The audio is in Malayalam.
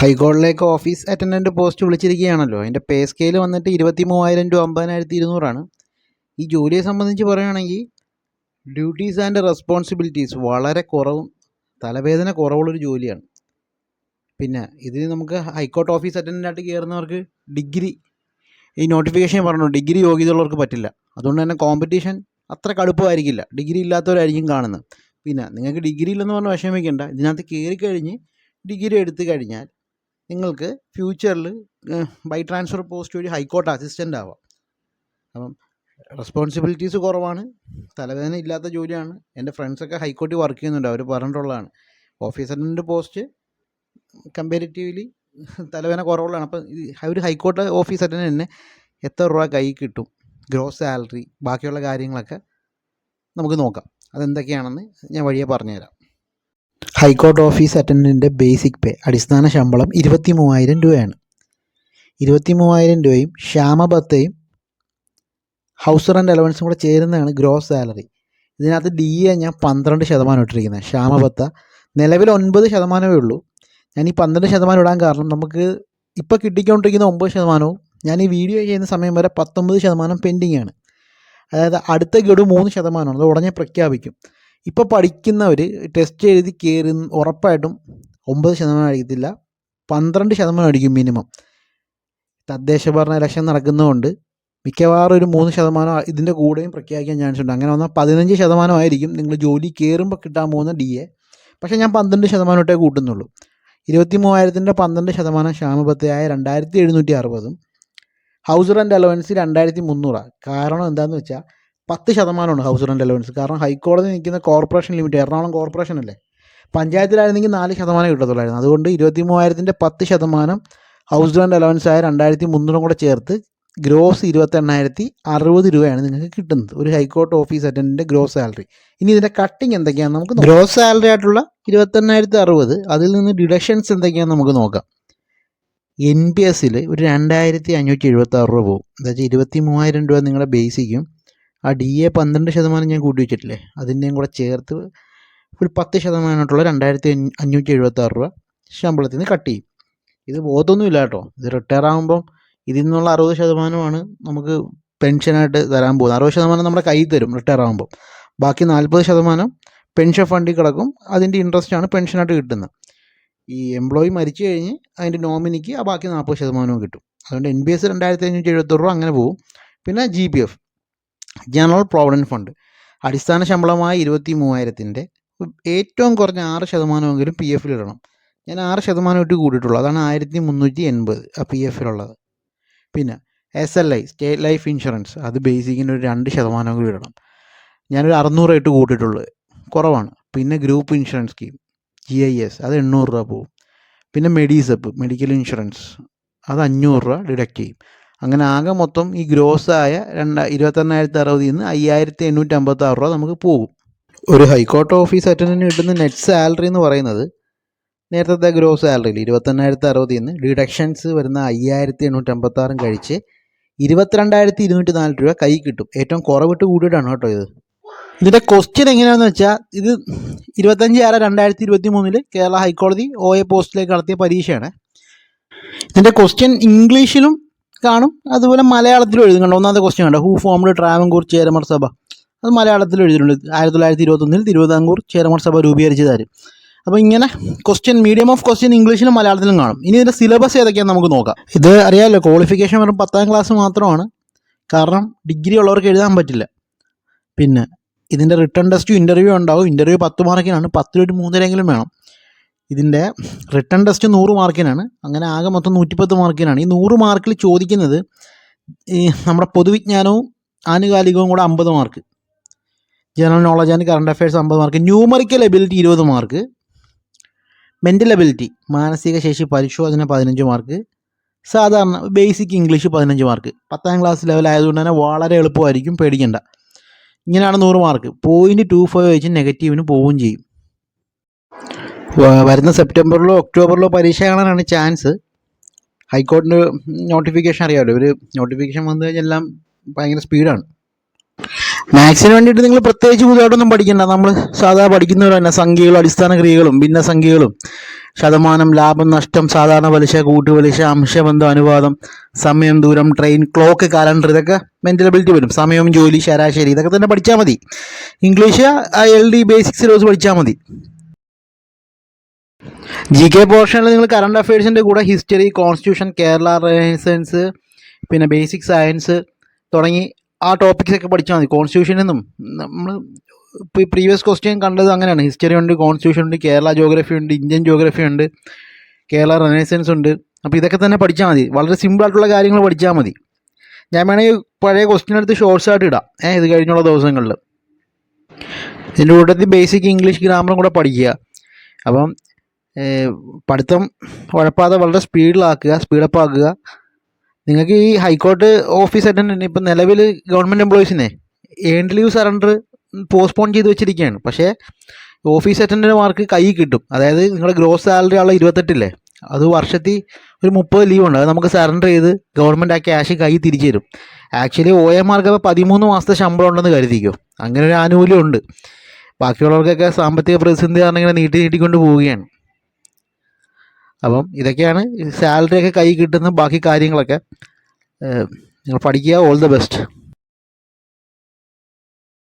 ഹൈക്കോടതിയിലേക്ക് ഓഫീസ് അറ്റൻഡന്റ് പോസ്റ്റ് വിളിച്ചിരിക്കുകയാണല്ലോ. അതിന്റെ പേ സ്കെയിൽ വന്നിട്ട് ഇരുപത്തി മൂവായിരം ടു അമ്പതിനായിരത്തി ഇരുന്നൂറാണ്. ഈ ജോലിയെ സംബന്ധിച്ച് പറയുകയാണെങ്കിൽ ഡ്യൂട്ടീസ് ആൻഡ് റെസ്പോൺസിബിലിറ്റീസ് വളരെ കുറവും തലവേദന കുറവുള്ളൊരു ജോലിയാണ്. പിന്നെ ഇതിൽ നമുക്ക് ഹൈക്കോർട്ട് ഓഫീസ് അറ്റൻഡന്റായിട്ട് കയറുന്നവർക്ക് ഡിഗ്രി ഈ നോട്ടിഫിക്കേഷൻ പറഞ്ഞു ഡിഗ്രി യോഗ്യത ഉള്ളവർക്ക് പറ്റില്ല. അതുകൊണ്ട് തന്നെ കോമ്പറ്റീഷൻ അത്ര കടുപ്പമായിരിക്കില്ല. ഡിഗ്രി ഇല്ലാത്തവരായിരിക്കും കാണുന്നത്. പിന്നെ നിങ്ങൾക്ക് ഡിഗ്രി ഇല്ലെന്ന് പറഞ്ഞ് വിഷമിക്കേണ്ട. ഇതിനകത്ത് കയറി കഴിഞ്ഞ് ഡിഗ്രി എടുത്തു കഴിഞ്ഞാൽ നിങ്ങൾക്ക് ഫ്യൂച്ചറിൽ ബൈ ട്രാൻസ്ഫർ പോസ്റ്റ് വഴി ഹൈക്കോർട്ട് അസിസ്റ്റന്റ് ആവാം. അപ്പം റെസ്പോൺസിബിലിറ്റീസ് കുറവാണ് തലവേദന ഇല്ലാത്ത ജോലിയാണ്. എന്റെ ഫ്രണ്ട്സൊക്കെ ഹൈക്കോർട്ടിൽ വർക്ക് ചെയ്യുന്നുണ്ട് അവർ പറഞ്ഞിട്ടുള്ളതാണ്. ഓഫീസ് അറ്റൻഡന്റ് പോസ്റ്റ് കമ്പാരിറ്റീവ്ലി തലവേദന കുറവുള്ളതാണ്. അപ്പം അവർ ഹൈക്കോർട്ട് ഓഫീസ് തന്നെ എത്ര രൂപ കൈ കിട്ടും? ഗ്രോസ് സാലറി ബാക്കിയുള്ള കാര്യങ്ങളൊക്കെ നമുക്ക് നോക്കാം. അതെന്തൊക്കെയാണെന്ന് ഞാൻ വഴിയെ പറഞ്ഞുതരാം. ഹൈക്കോർട്ട് ഓഫീസ് അറ്റൻഡന്റിന്റെ ബേസിക് പേ അടിസ്ഥാന ശമ്പളം ഇരുപത്തി മൂവായിരം രൂപയാണ്. ഇരുപത്തി മൂവായിരം രൂപയും ക്ഷാമബത്തയും ഹൗസ് റെന്റ് അലവൻസും കൂടെ ചേരുന്നതാണ് ഗ്രോസ് സാലറി. ഇതിനകത്ത് ഡി എ ഞാൻ പന്ത്രണ്ട് ശതമാനം ഇട്ടിരിക്കുന്നത്. ക്ഷാമബത്ത നിലവിൽ ഒൻപത് ശതമാനമേ ഉള്ളൂ. ഞാൻ ഈ പന്ത്രണ്ട് ശതമാനം ഇടാൻ കാരണം നമുക്ക് ഇപ്പോൾ കിട്ടിക്കൊണ്ടിരിക്കുന്ന ഒമ്പത് ശതമാനവും ഞാൻ ഈ വീഡിയോ ചെയ്യുന്ന സമയം വരെ പത്തൊമ്പത് ശതമാനം പെൻഡിങ് ആണ് അതായത് അടുത്ത ഗഡു മൂന്ന് ശതമാനമാണ്. അത് ഉടനെ പ്രഖ്യാപിക്കും. ഇപ്പോൾ പഠിക്കുന്നവർ ടെസ്റ്റ് എഴുതി കയറി ഉറപ്പായിട്ടും ഒമ്പത് ശതമാനം അടിക്കത്തില്ല പന്ത്രണ്ട് ശതമാനം അടിക്കും മിനിമം തദ്ദേശ ഭരണ ഇലക്ഷൻ നടക്കുന്നതുകൊണ്ട് മിക്കവാറും ഒരു മൂന്ന് ശതമാനം ഇതിന്റെ കൂടെയും പ്രഖ്യാപിക്കാൻ ചാൻസ് ഉണ്ട്. അങ്ങനെ വന്നാൽ പതിനഞ്ച് ശതമാനമായിരിക്കും നിങ്ങൾ ജോലി കയറുമ്പോൾ കിട്ടാൻ പോകുന്ന ഡി എ പക്ഷേ ഞാൻ പന്ത്രണ്ട് ശതമാനം ഇട്ടേ കൂട്ടുന്നുള്ളൂ. ഇരുപത്തി മൂവായിരത്തിന്റെ പന്ത്രണ്ട് ശതമാനം ക്ഷാമപത്തിയായ രണ്ടായിരത്തി എഴുന്നൂറ്റി അറുപതും. ഹൗസ് റെന്റ് അലവൻസ് രണ്ടായിരത്തി മുന്നൂറാണ് കാരണം എന്താണെന്ന് വെച്ചാൽ പത്ത് ശതമാനമാണ് ഹൗസ് റെന്റ് അലവൻസ്. കാരണം ഹൈക്കോടതി നിൽക്കുന്ന കോർപ്പറേഷൻ ലിമിറ്റ് എറണാകുളം കോർപ്പറേഷൻ അല്ലേ? പഞ്ചായത്തിലായിരുന്നെങ്കിൽ നാല് ശതമാനം കിട്ടത്തുള്ളായിരുന്നു. അതുകൊണ്ട് ഇരുപത്തി മൂവായിരത്തിന്റെ പത്ത് ശതമാനം ഹൗസ് റെന്റ് അലവൻസ് ആയ രണ്ടായിരത്തി മുന്നൂറും കൂടെ ചേർത്ത് ഗ്രോസ് ഇരുപത്തി എണ്ണായിരത്തി അറുപത് രൂപയാണ് നിങ്ങൾക്ക് കിട്ടുന്നത്. ഒരു ഹൈക്കോർട്ട് ഓഫീസ് അറ്റൻഡിന്റെ ഗ്രോസ് സാലറി. ഇനി ഇതിന്റെ കട്ടിങ് എന്തൊക്കെയാണ് നമുക്ക് ഗ്രോസ് സാലറി ആയിട്ടുള്ള ഇരുപത്തെണ്ണായിരത്തി അറുപത് അതിൽ നിന്ന് ഡിഡക്ഷൻസ് എന്തൊക്കെയാണ് നമുക്ക് നോക്കാം. എൻ പി എസിൽ ഒരു രണ്ടായിരത്തി അഞ്ഞൂറ്റി എഴുപത്തി ആറ് രൂപ പോകും എന്താ വെച്ചാൽ ഇരുപത്തി മൂവായിരം രൂപ നിങ്ങളുടെ ബേസിക്കും ആ ഡി എ പന്ത്രണ്ട് ശതമാനം ഞാൻ കൂട്ടി വെച്ചിട്ടില്ലേ? അതിന്റെയും കൂടെ ചേർത്ത് ഒരു പത്ത് ശതമാനമായിട്ടുള്ള രണ്ടായിരത്തി അഞ്ഞൂറ്റി എഴുപത്താറ് രൂപ ശമ്പളത്തിൽ നിന്ന് കട്ട് ചെയ്യും. ഇത് ബോധമൊന്നുമില്ല കേട്ടോ. ഇത് റിട്ടയർ ആകുമ്പം ഇതിൽ നിന്നുള്ള അറുപത് ശതമാനമാണ് നമുക്ക് പെൻഷനായിട്ട് തരാൻ പോകുന്നത്. അറുപത് ശതമാനം നമ്മുടെ കയ്യിൽ തരും റിട്ടയർ ആകുമ്പോൾ ബാക്കി നാൽപ്പത് ശതമാനം പെൻഷൻ ഫണ്ടിൽ കിടക്കും. അതിന്റെ ഇൻട്രസ്റ്റാണ് പെൻഷനായിട്ട് കിട്ടുന്നത്. ഈ എംപ്ലോയി മരിച്ചു കഴിഞ്ഞ് അതിന്റെ നോമിനിക്ക് ആ ബാക്കി നാൽപ്പത് ശതമാനവും കിട്ടും. അതുകൊണ്ട് എൻ ബി എസ് രണ്ടായിരത്തി അഞ്ഞൂറ്റി എഴുപത്തൊരു അങ്ങനെ പോകും. പിന്നെ G P F general provident fund. അടിസ്ഥാന ശമ്പളമായ ഇരുപത്തി മൂവായിരത്തിന്റെ ഏറ്റവും കുറഞ്ഞ ആറ് ശതമാനമെങ്കിലും പി എഫിൽ ഇടണം. ഞാൻ ആറ് ശതമാനം ഇട്ട് കൂടിയിട്ടുള്ളൂ. അതാണ് ആയിരത്തി മുന്നൂറ്റി എൺപത് ആ പി എഫിലുള്ളത് പിന്നെ S L I state life insurance അത് ബേസിക്കിന് ഒരു രണ്ട് ശതമാനമെങ്കിലും ഇടണം. ഞാനൊരു ഇട്ട് കൂട്ടിയിട്ടുള്ളത്. കുറവാണ്. പിന്നെ group insurance scheme G I S അത് എണ്ണൂറ് രൂപ പോവും. പിന്നെ മെഡീസപ്പ് മെഡിക്കൽ ഇൻഷുറൻസ് അത് അഞ്ഞൂറ് രൂപ ഡിഡക്റ്റ് ചെയ്യും. അങ്ങനെ ആകെ മൊത്തം ഈ ഗ്രോസ് ആയ രണ്ട ഇരുപത്തെണ്ണായിരത്തി അറുപതിൽ നിന്ന് അയ്യായിരത്തി എണ്ണൂറ്റി അമ്പത്തി ആറ് രൂപ നമുക്ക് പോകും. ഒരു ഹൈക്കോർട്ട് ഓഫീസ് അറ്റൻഡന്റ് കിട്ടുന്ന നെറ്റ് സാലറി എന്ന് പറയുന്നത് നേരത്തെ ഗ്രോസ് സാലറിയിൽ ഇരുപത്തെണ്ണായിരത്തി അറുപതിൽ നിന്ന് ഡിഡക്ഷൻസ് വരുന്ന അയ്യായിരത്തി എണ്ണൂറ്റി അമ്പത്താറും കഴിച്ച് ഇരുപത്തിരണ്ടായിരത്തി ഇരുന്നൂറ്റി നാല് രൂപ കൈ കിട്ടും. ഏറ്റവും കുറവിട്ട് കൂടിയിട്ടാണ് കേട്ടോ ഇത്. ഇതിന്റെ ക്വസ്റ്റ്യൻ എങ്ങനെയാണെന്ന് വെച്ചാൽ ഇത് ഇരുപത്തഞ്ച് ആറ് രണ്ടായിരത്തി ഇരുപത്തി മൂന്നിൽ കേരള ഹൈക്കോടതി ഒ എ പോസ്റ്റിലേക്ക് നടത്തിയ പരീക്ഷയാണ്. ഇതിന്റെ ക്വസ്റ്റ്യൻ ഇംഗ്ലീഷിലും കാണും. അതുപോലെ മലയാളത്തിലും എഴുതുന്നുണ്ട് ഒന്നാമത്തെ ക്വസ്റ്റ്യൻ കണ്ടോ? ഹൂ ഫോംഡ് ട്രാവൻകൂർ ചേരമർ സഭ അത് മലയാളത്തിൽ എഴുതിയിട്ടുണ്ട്. ആയിരത്തി തൊള്ളായിരത്തി ഇരുപത്തൊന്നിൽ തിരുവിതാംകൂർ ചേരമർ സഭ രൂപീകരിച്ചതാരും? അപ്പോൾ ഇങ്ങനെ ക്വസ്റ്റ്യൻ മീഡിയം ഓഫ് ക്വസ്റ്റ്യൻ ഇംഗ്ലീഷിലും മലയാളത്തിലും കാണും. ഇനി ഇതിന്റെ സിലബസ് ഏതൊക്കെയാണെന്ന് നമുക്ക് നോക്കാം. ഇത് അറിയാമല്ലോ ക്വാളിഫിക്കേഷൻ വെറും പത്താം ക്ലാസ് മാത്രമാണ്. കാരണം ഡിഗ്രി ഉള്ളവർക്ക് എഴുതാൻ പറ്റില്ല. പിന്നെ ഇതിന്റെ റിട്ടേൺ ടെസ്റ്റും ഇന്റർവ്യൂ ഉണ്ടാവും. ഇന്റർവ്യൂ പത്ത് മാർക്കിനാണ് പത്തിലൊരു മൂന്നരെങ്കിലും വേണം. ഇതിന്റെ റിട്ടേൺ ടെസ്റ്റ് നൂറ് മാർക്കിനാണ്. അങ്ങനെ ആകെ മൊത്തം നൂറ്റിപ്പത്ത് മാർക്കിനാണ്. ഈ നൂറ് മാർക്കിൽ ചോദിക്കുന്നത് ഈ നമ്മുടെ പൊതുവിജ്ഞാനവും ആനുകാലികവും കൂടെ അമ്പത് mark. General knowledge and current affairs അമ്പത് മാർക്ക്. ന്യൂമറിക്കൽ എബിലിറ്റി ഇരുപത് മാർക്ക്. മെന്റൽ എബിലിറ്റി മാനസിക ശേഷി പരിശോധന പതിനഞ്ച് മാർക്ക്. സാധാരണ ബേസിക് ഇംഗ്ലീഷ് പതിനഞ്ച് മാർക്ക്. പത്താം ക്ലാസ് ലെവൽ ആയതുകൊണ്ട് തന്നെ വളരെ എളുപ്പമായിരിക്കും പേടിക്കേണ്ട. ഇങ്ങനെയാണ് നൂറ് മാർക്ക്. പോയിന്റ് ടു ഫൈവ് വെച്ച് നെഗറ്റീവിന് പോവുകയും ചെയ്യും. വരുന്ന സെപ്റ്റംബറിലോ ഒക്ടോബറിലോ പരീക്ഷ കാണാനാണ് ചാൻസ്. ഹൈക്കോടതിന്റെ നോട്ടിഫിക്കേഷൻ അറിയാമല്ലോ ഒരു നോട്ടിഫിക്കേഷൻ വന്നു കഴിഞ്ഞാൽ എല്ലാം ഭയങ്കര സ്പീഡാണ്. മാത്സിന് വേണ്ടിയിട്ട് നിങ്ങൾ പ്രത്യേകിച്ച് പുതുതായിട്ടൊന്നും പഠിക്കണ്ട. നമ്മൾ സാധാരണ പഠിക്കുന്നവർ തന്നെ സംഖ്യകളും അടിസ്ഥാന ക്രിയകളും ഭിന്ന സംഖ്യകളും ശതമാനം ലാഭം നഷ്ടം സാധാരണ പലിശ കൂട്ടുപലിശ അംശബന്ധം അനുപാതം സമയം ദൂരം ട്രെയിൻ ക്ലോക്ക് കലണ്ടർ ഇതൊക്കെ മെന്റലബിലിറ്റി വരും. സമയവും ജോലി ശരാശരി ഇതൊക്കെ തന്നെ പഠിച്ചാൽ മതി. English L D basic syllabus പഠിച്ചാൽ മതി. ജി കെ പോർഷനിൽ നിങ്ങൾ കറണ്ട് അഫയേഴ്സിന്റെ കൂടെ ഹിസ്റ്ററി കോൺസ്റ്റിറ്റ്യൂഷൻ കേരള റെനസൻസ് പിന്നെ ബേസിക് സയൻസ് തുടങ്ങി ആ ടോപ്പിക്സ് ഒക്കെ പഠിച്ചാൽ മതി. കോൺസ്റ്റിറ്റ്യൂഷനിൽ നിന്നും നമ്മൾ ഇപ്പോൾ പ്രീവിയസ് ക്വസ്റ്റ്യൻ കണ്ടത് അങ്ങനെയാണ്. ഹിസ്റ്ററി ഉണ്ട് കോൺസ്റ്റിറ്റ്യൂഷൻ ഉണ്ട് കേരള ജോഗ്രഫി ഉണ്ട് ഇന്ത്യൻ ജോഗ്രഫി ഉണ്ട് കേരള റെനസൻസ് ഉണ്ട്. അപ്പോൾ ഇതൊക്കെ തന്നെ പഠിച്ചാൽ മതി. വളരെ സിമ്പിൾ ആയിട്ടുള്ള കാര്യങ്ങൾ പഠിച്ചാൽ മതി. ഞാൻ വേണമെങ്കിൽ പഴയ ക്വസ്റ്റ്യൻ എടുത്ത് ഷോർട്സ് ആയിട്ട് ഇടാം. ഏഹ് ഇത് കഴിഞ്ഞുള്ള ദിവസങ്ങളിൽ ഇതിന്റെ കൂട്ടത്തിൽ ബേസിക് ഇംഗ്ലീഷ് ഗ്രാമറും കൂടെ പഠിക്കുക. അപ്പം പഠിത്തം ഉഴപ്പാതെ വളരെ സ്പീഡിലാക്കുക സ്പീഡപ്പ് ആക്കുക നിങ്ങൾക്ക് ഈ ഹൈക്കോർട്ട് ഓഫീസ് അറ്റൻഡന്റ് ഇപ്പം നിലവിൽ ഗവൺമെന്റ് എംപ്ലോയീസിനെ ഏൺഡ് ലീവ് സറണ്ടർ പോസ്റ്റ്പോൺ ചെയ്ത് വെച്ചിരിക്കുകയാണ്. പക്ഷേ ഓഫീസ് അറ്റൻഡന്റ് മാർക്ക് കൈ കിട്ടും. അതായത് നിങ്ങളുടെ ഗ്രോസ് സാലറി ഉള്ള ഇരുപത്തെട്ടില്ലേ? അത് വർഷത്തിൽ ഒരു മുപ്പത് ലീവ് ഉണ്ട്. അത് നമുക്ക് സറണ്ടർ ചെയ്ത് ഗവൺമെന്റ് ആ ക്യാഷ് കൈ തിരിച്ചു തരും. ആക്ച്വലി ഒ എം മാർക്ക് അപ്പോൾ പതിമൂന്ന് മാസത്തെ ശമ്പളം ഉണ്ടെന്ന് കരുതിക്കോ? അങ്ങനെ ഒരു ആനുകൂല്യം ഉണ്ട്. ബാക്കിയുള്ളവർക്കൊക്കെ സാമ്പത്തിക പ്രതിസന്ധി കാരണം ഇങ്ങനെ നീട്ടി നീട്ടിക്കൊണ്ട് പോവുകയാണ്. അപ്പം ഇതൊക്കെയാണ് സാലറി ഒക്കെ കൈ കിട്ടുന്ന ബാക്കി കാര്യങ്ങളൊക്കെ. നിങ്ങൾ പഠിക്കുക ഓൾ ദ ബെസ്റ്റ്